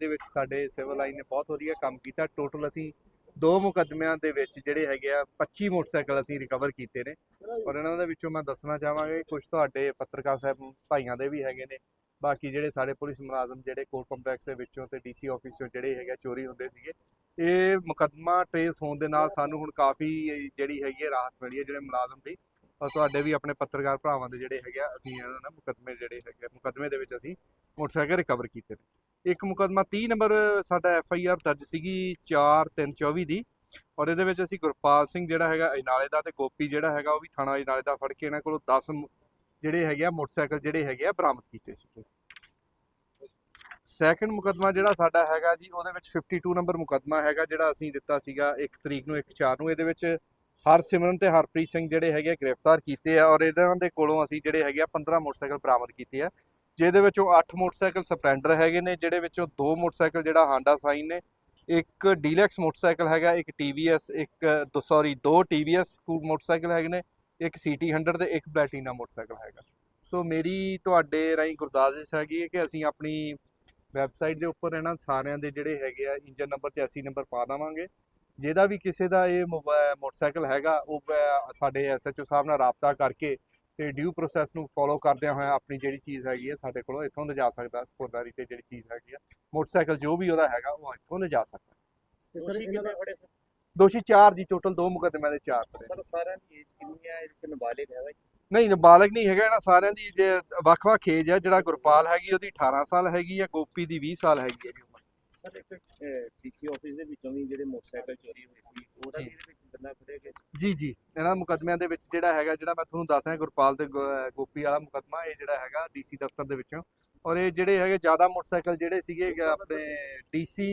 ਇਹਦੇ ਵਿੱਚ ਸਾਡੇ ਸਿਵਲ ਲਾਈਨ ਨੇ ਬਹੁਤ ਵਧੀਆ ਕੰਮ ਕੀਤਾ। ਟੋਟਲ ਅਸੀਂ ਦੋ ਮੁਕੱਦਮਿਆਂ ਦੇ ਵਿੱਚ ਜਿਹੜੇ ਹੈਗੇ ਆ 25 ਮੋਟਰਸਾਈਕਲ ਅਸੀਂ ਰਿਕਵਰ ਕੀਤੇ ਨੇ। ਔਰ ਇਹਨਾਂ ਦੇ ਵਿੱਚੋਂ ਮੈਂ ਦੱਸਣਾ ਚਾਹਾਂਗਾ ਕੁਝ ਤੁਹਾਡੇ ਪੱਤਰਕਾਰ ਸਾਹਿਬ ਭਾਈਆਂ ਦੇ ਵੀ ਹੈਗੇ ਨੇ। ਬਾਕੀ ਜਿਹੜੇ ਸਾਡੇ ਪੁਲਿਸ ਮੁਲਾਜ਼ਮ ਜਿਹੜੇ ਕੋਰਟ ਕੰਪਲੈਕਸ ਦੇ ਵਿੱਚੋਂ ਤੇ ਡੀਸੀ ਆਫਿਸ ਚੋਂ ਜਿਹੜੇ ਹੈਗੇ ਆ, ਚੋਰੀ ਹੁੰਦੇ ਸੀਗੇ ਇਹ ਮੁਕੱਦਮਾ ਟ੍ਰੇਸ ਹੋਣ ਦੇ ਨਾਲ ਸਾਨੂੰ ਹੁਣ ਕਾਫੀ ਜਿਹੜੀ ਹੈਗੀ ਹੈ ਰਾਹਤ ਮਿਲੀ ਹੈ ਜਿਹੜੇ ਮੁਲਾਜ਼ਮ ਦੀ। ਔਰ ਤੁਹਾਡੇ ਵੀ ਆਪਣੇ ਪੱਤਰਕਾਰ ਭਰਾਵਾਂ ਦੇ ਜਿਹੜੇ ਹੈਗੇ ਆ ਅਸੀਂ ਇਹਨਾਂ ਨਾਲ ਮੁਕੱਦਮੇ ਜਿਹੜੇ ਹੈਗੇ ਆ, ਮੁਕੱਦਮੇ ਦੇ ਵਿੱਚ ਅਸੀਂ ਮੋਟਰਸਾਈਕਲ ਰਿਕਵਰ ਕੀਤੇ ਨੇ। ਇੱਕ ਮੁਕੱਦਮਾ 30 ਨੰਬਰ ਸਾਡਾ ਐਫ ਆਈ ਆਰ ਦਰਜ ਸੀਗੀ 4 3 24 ਦੀ ਔਰ ਇਹਦੇ ਵਿੱਚ ਅਸੀਂ ਗੁਰਪਾਲ ਸਿੰਘ ਜਿਹੜਾ ਹੈਗਾ ਇਨਾਲੇ ਦਾ ਤੇ ਗੋਪੀ ਜਿਹੜਾ ਹੈਗਾ ਉਹ ਵੀ ਥਾਣਾ ਇਨਾਲੇ ਦਾ ਫੜ ਕੇ ਇਹਨਾਂ ਕੋਲੋਂ 10 ਜਿਹੜੇ ਹੈਗੇ ਆ ਮੋਟਰਸਾਈਕਲ ਜਿਹੜੇ ਹੈਗੇ ਆ ਬਰਾਮਦ ਕੀਤੇ ਸੀਗੇ। ਸੈਕੰਡ ਮੁਕੱਦਮਾ ਜਿਹੜਾ ਸਾਡਾ ਹੈਗਾ ਜੀ ਉਹਦੇ ਵਿੱਚ 52 ਨੰਬਰ ਮੁਕੱਦਮਾ ਹੈਗਾ ਜਿਹੜਾ ਅਸੀਂ ਦਿੱਤਾ ਸੀਗਾ 1 ਤਰੀਕ ਨੂੰ 1 4 ਨੂੰ, ਇਹਦੇ ਵਿੱਚ ਹਰਸਿਮਰਨ ਤੇ ਹਰਪ੍ਰੀਤ ਸਿੰਘ ਜਿਹੜੇ ਹੈਗੇ ਆ ਗ੍ਰਿਫਤਾਰ ਕੀਤੇ ਆ ਔਰ ਇਹਨਾਂ ਦੇ ਕੋਲੋਂ ਅਸੀਂ ਜਿਹੜੇ ਹੈਗੇ ਆ 15 ਮੋਟਰਸਾਈਕਲ ਬਰਾਮਦ ਕੀਤੇ ਆ। ਜਿਹਦੇ ਵਿੱਚੋਂ 8 ਮੋਟਰਸਾਈਕਲ ਸਪਲੈਂਡਰ ਹੈਗੇ ਨੇ ਜਿਹੜੇ ਵਿੱਚੋਂ ਦੋ ਮੋਟਰਸਾਈਕਲ ਜਿਹੜਾ ਹਾਂਡਾ ਸਾਈਨ ਨੇ, ਇੱਕ ਡੀਲੈਕਸ ਮੋਟਰਸਾਈਕਲ ਹੈਗਾ, ਇੱਕ TVS ਇੱਕ ਸੌਰੀ ਦੋ TVS ਮੋਟਰਸਾਈਕਲ ਹੈਗੇ ਨੇ, ਇੱਕ CT 100 ਤੇ ਇੱਕ ਪਲੈਟੀਨਾ ਮੋਟਰਸਾਈਕਲ ਹੈਗਾ। ਸੋ ਮੇਰੀ ਤੁਹਾਡੇ ਰਾਹੀਂ ਗੁਰਦਾਸ ਹੈਗੀ ਹੈ ਕਿ ਅਸੀਂ ਆਪਣੀ ਵੈਬਸਾਈਟ ਦੇ ਉੱਪਰ ਇਹਨਾਂ ਸਾਰਿਆਂ ਦੇ ਜਿਹੜੇ ਹੈਗੇ ਆ ਇੰਜਨ ਨੰਬਰ ਚੈਸੀ ਨੰਬਰ ਪਾ ਦੇਵਾਂਗੇ। ਜਿਹਦਾ ਵੀ ਕਿਸੇ ਦਾ ਇਹ ਮੋਬਾ- ਮੋਟਰਸਾਈਕਲ ਹੈਗਾ, ਉਹ ਬ- ਸਾਡੇ ਐਸਐਚਓ ਸਾਹਿਬ ਨਾਲ ਰਾਬਤਾ ਕਰਕੇ ਤੇ ਡਿਊ ਪ੍ਰੋਸੈਸ ਨੂੰ ਫੋਲੋ ਕਰਦਿਆਂ ਹੋਇਆ ਆਪਣੀ ਜਿਹੜੀ ਚੀਜ਼ ਹੈਗੀ ਹੈ ਸਾਡੇ ਕੋਲੋਂ ਇੱਥੋਂ ਲਿਜਾ ਸਕਦਾ ਸਪੋਰਟਾਰੀ ਤੇ ਜਿਹੜੀ ਚੀਜ਼ ਹੈਗੀ ਆ ਮੋਟਰਸਾਈਕਲ ਜੋ ਵੀ ਉਹਦਾ ਹੈਗਾ ਉਹ ਇੱਥੋਂ ਲਿਜਾ ਸਕਦਾ। ਦੋਸ਼ੀ ਕਿੰਨੇ ਫੜੇ ਸਰ? ਦੋਸ਼ੀ 4 ਜੀ ਟੋਟਲ ਦੋ ਮੁਕੱਦਮਿਆਂ ਦੇ 4 ਫੜੇ। ਸਰ ਸਾਰਿਆਂ ਦੀ ਏਜ ਕਿੰਨੀ ਹੈ ਇੱਕ ਨਾਬਾਲਿਗ ਹੈਗਾ ਜੀ। ਨਹੀਂ ਨਾਬਾਲਗ ਨਹੀਂ ਹੈਗਾ ਇਹਨਾਂ ਸਾਰਿਆਂ ਦੀ ਜੇ ਵੱਖ-ਵੱਖ ਏਜ ਹੈ ਜਿਹੜਾ ਗੁਰਪਾਲ ਹੈਗੀ ਉਹਦੀ 18 ਸਾਲ ਹੈਗੀ ਆ ਗੋਪੀ ਦੀ 20 ਸਾਲ ਹੈਗੀ ਹੈ ਜੀ ਉਮਰ। ਸਰ ਇੱਕ ਡੀਸੀ ਆਫਿਸ ਦੇ ਵਿੱਚੋਂ ਵੀ ਜਿਹੜੇ ਮੋਟਰਸਾਈਕਲ ਚੋਰੀ ਹੋਏ ਸੀ ਉਹਦਾ ਬੰਦਾ ਫੜਿਆ ਗਿਆ ਜੀ ਜੀ। ਇਹਨਾਂ ਮੁਕੱਦਮਿਆਂ ਦੇ ਵਿੱਚ ਜਿਹੜਾ ਹੈਗਾ ਜਿਹੜਾ ਮੈਂ ਤੁਹਾਨੂੰ ਦੱਸ ਰਿਹਾ ਗੁਰਪਾਲ ਤੇ ਗੋਪੀ ਵਾਲਾ ਮੁਕੱਦਮਾ ਇਹ ਜਿਹੜਾ ਹੈਗਾ ਡੀਸੀ ਦਫ਼ਤਰ ਦੇ ਵਿੱਚੋਂ। ਔਰ ਇਹ ਜਿਹੜੇ ਹੈਗੇ ਜ਼ਿਆਦਾ ਮੋਟਰਸਾਈਕਲ ਜਿਹੜੇ ਸੀਗੇ ਆਪਣੇ ਡੀਸੀ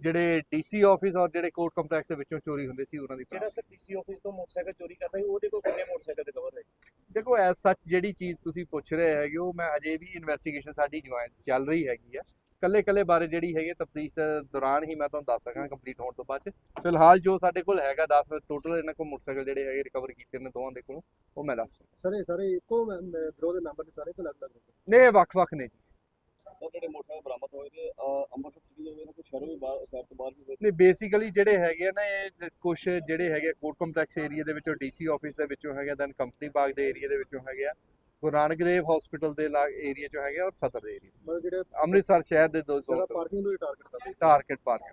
ਜਿਹੜੇ ਡੀਸੀ ਆਫਿਸ ਔਰ ਜਿਹੜੇ ਕੋਰਟ ਕੰਪਲੈਕਸ ਦੇ ਵਿੱਚੋਂ ਚੋਰੀ ਹੁੰਦੇ ਸੀ ਉਹਨਾਂ ਦੀ ਜਿਹੜਾ ਸਰ ਡੀਸੀ ਆਫਿਸ ਤੋਂ ਮੋਟਰਸਾਈਕਲ ਚੋਰੀ ਕਰਦਾ ਸੀ ਉਹਦੇ ਕੋਲ ਕਿੰਨੇ ਮੋਟਰਸਾਈਕਲ ਰਿਕਵਰ ਹੋਏ ਦੇਖੋ ਐਸ ਸੱਚ ਜਿਹੜੀ ਚੀਜ਼ ਤੁਸੀਂ ਪੁੱਛ ਰਹੇ ਹੈਗੇ ਉਹ ਮੈਂ ਅਜੇ ਵੀ ਇਨਵੈਸਟੀਗੇਸ਼ਨ ਸਾਡੀ ਜੁਆਇਨ ਚੱਲ ਰਹੀ ਹੈਗੀ ਆ। ਕੱਲੇ ਕੱਲੇ ਬਾਰੇ ਜਿਹੜੀ ਹੈਗੀ ਤਫਤੀਸ਼ ਦੌਰਾਨ ਹੀ ਮੈਂ ਤੁਹਾਨੂੰ ਦੱਸ ਸਕਾਂ ਕੰਪਲੀਟ ਹੋਣ ਤੋਂ ਬਾਅਦ ਫਿਲਹਾਲ ਜੋ ਸਾਡੇ ਕੋਲ ਹੈਗਾ 10 ਟੋਟਲ ਇਹਨਾਂ ਕੋਲ ਮੋਟਰਸਾਈਕਲ ਜਿਹੜੇ ਹੈਗੇ ਰਿਕਵਰ ਕੀਤੇ ਨੇ ਦੋਵਾਂ ਦੇ ਕੋਲੋਂ ਉਹ ਮੈਂ ਦੱਸ ਸਰ ਇਹ ਸਾਰੇ ਇੱਕੋ ਗਰੋਹ ਦੇ ਮੈਂਬਰ ਨੇ ਸਾਰੇ ਕੋਲ ਲੱਗਦਾ ਨੇ ਵੱਖ-ਵੱਖ ਨੇ ਜੀ। ਸਰ ਜਿਹੜੇ ਮੋਟਰਸਾਈਕਲ ਬਰਾਮਦ ਹੋਏ ਤੇ ਅਹ, ਅੰਮ੍ਰਿਤਸਰ ਸਿਟੀ ਦੇ ਹੋਏ ਨੇ ਕੋਈ ਸ਼ਹਿਰੋਂ ਵੀ ਬਾਹਰ ਸ਼ਹਿਰ ਤੋਂ ਬਾਹਰ ਵੀ ਹੋਏ? ਨੇ ਬੇਸਿਕਲੀ ਜਿਹੜੇ ਹੈਗੇ ਨਾ ਇਹ ਕੁਝ ਜਿਹੜੇ ਹੈਗੇ ਕੋਰਟ ਕੰਪਲੈਕਸ ਏਰੀਆ ਦੇ ਵਿੱਚੋਂ ਡੀਸੀ ਆਫਿਸ ਦੇ ਵਿੱਚੋਂ ਹੈਗੇ ਦੈਨ ਕੰਪਨੀ ਬਾਗ ਦੇ ਏਰੀਆ ਦੇ ਵਿੱਚੋਂ ਹੈਗੇ ਆ। ਗੁਰੂ ਨਾਨਕ ਦੇਵ ਹਸਪੀਟਲ ਦੇ ਲਾਗ ਏਰੀਆ ਚੋਂ ਹੈਗੇ ਔਰ ਸਦਰ ਦੇ ਏਰੀਆ ਮਤਲਬ ਜਿਹੜੇ ਅੰਮ੍ਰਿਤਸਰ ਸ਼ਹਿਰ ਦੇ ਦੋ ਜ਼ੋਨ ਪਾਰਕਿੰਗ ਨੂੰ ਹੀ ਟਾਰਗੇਟ ਕਰਦੇ ਟਾਰਗੇਟ ਪਾਰਕ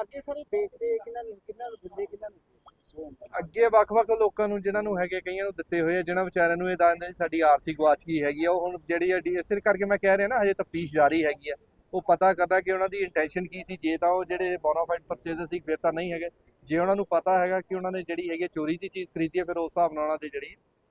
ਅੱਗੇ ਸਾਰੇ ਵੇਚਦੇ ਕਿਹਨਾਂ ਨੂੰ ਕਿਹਨਾਂ ਨੂੰ ਦਿੰਦੇ ਕਿਹਨਾਂ ਨੂੰ ਅੱਗੇ ਵੱਖ-ਵੱਖ ਲੋਕਾਂ ਨੂੰ ਜਿਨ੍ਹਾਂ ਨੂੰ ਹੈਗੇ ਕਈਆਂ ਨੂੰ ਦਿੱਤੇ ਹੋਏ ਆ ਜਿਨ੍ਹਾਂ ਵਿਚਾਰਿਆਂ ਨੂੰ ਇਹ ਦੱਸਦੇ ਸਾਡੀ ਆਰਸੀ ਗਵਾਚ ਗਈ ਹੈਗੀ ਆ। ਉਹ ਹੁਣ ਜਿਹੜੀ ਆ ਡੀ- ਇਸੇ ਕਰਕੇ ਮੈਂ ਕਹਿ ਰਿਹਾ ਨਾ ਹਜੇ ਤਫਤੀਸ਼ ਜਾਰੀ ਹੈਗੀ ਆ। ਉਹ ਪਤਾ ਕਰਨਾ ਕਿ ਉਹਨਾਂ ਦੀ ਇੰਟੈਂਸ਼ਨ ਕੀ ਸੀ। ਜੇ ਤਾਂ ਉਹ ਜਿਹੜੇ ਬੋਨਾਫਾਈਡ ਪਰਚੇਜ਼ਰ ਸੀ ਫਿਰ ਤਾਂ ਨਹੀਂ ਹੈਗੇ। ਜੇ ਉਹਨਾਂ ਨੂੰ ਪਤਾ ਹੈਗਾ ਕਿ ਉਹਨਾਂ ਨੇ ਜਿਹੜੀ ਹੈਗੀ ਚੋਰੀ ਦੀ ਚੀਜ਼ ਖਰੀਦੀ ਹੈ ਫਿਰ ਉਸ ਹਿਸਾਬ ਨਾਲ ਉਹਨਾਂ ਦੇ ਜਿਹੜੀ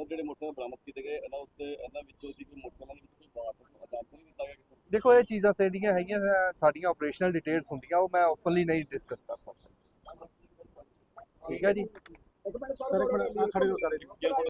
ਸਰ ਜਿਹੜੇ ਮੋਟਰਸਾਈਕਲ ਬਰਾਮਦ ਕੀਤੇ ਗਏ ਇਹਨਾਂ ਉੱਤੇ ਇਹਨਾਂ ਵਿੱਚੋਂ ਜੀ ਕੋਈ ਮੋਟਰਸਾਈਕਲ ਦੇ ਵਿੱਚ ਕੋਈ ਬਾਤ ਆਧਾਰ ਤੋਂ ਨਹੀਂ ਦਿੱਤਾ ਗਿਆ ਕਿਸੇ ਨੂੰ? ਦੇਖੋ ਇਹ ਚੀਜ਼ਾਂ ਤੇ ਜਿਹੜੀਆਂ ਹੈਗੀਆਂ ਸਾਡੀਆਂ ਆਪਰੇਸ਼ਨਲ ਡਿਟੇਲਸ ਹੁੰਦੀਆਂ ਉਹ ਮੈਂ ਓਪਨਲੀ ਨਹੀਂ ਡਿਸਕਸ ਕਰ ਸਕਦਾ। ਠੀਕ ਹੈ ਜੀ? ਸਰ ਇੱਕ ਮਿੰਟ ਆਹ ਖੜੇ ਹੋ ਸਾਰੇ।